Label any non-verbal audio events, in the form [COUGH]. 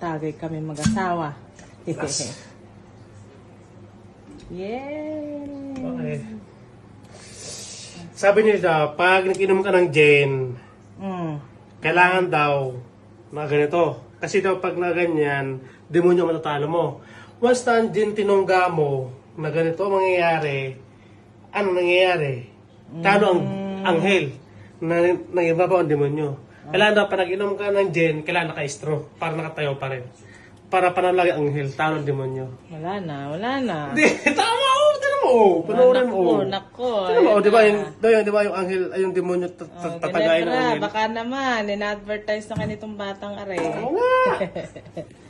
Tagay kami mag-asawa. [LAUGHS] Yay! Okay. Sabi nila, pag nag-inom ka ng gin, Mm. kailangan daw na ganito. Kasi daw pag na ganyan, demonyo matatalo mo. Once na gin tinungga mo na ganito ang mangyayari, ano nangyayari? Talo ang anghel na nangibabaw ang demonyo. Kailangan daw pag nag-inom ka ng gin, kailangan naka-straw para nakatayo pa rin. Para panalo lagi ang talo ang demonyo. Wala na, wala na. Hindi, [LAUGHS] tama oh, tama mo. Oh, panoorin mo. Nako, oh. nako. Tama mo, ayan di ba na. yung, di ba yung, di ba yung anghel, ay yung demonyo tat- Oh, tat- tatagayin ng anghel? baka naman, in-advertise na kanitong batang are. Oo nga. [LAUGHS]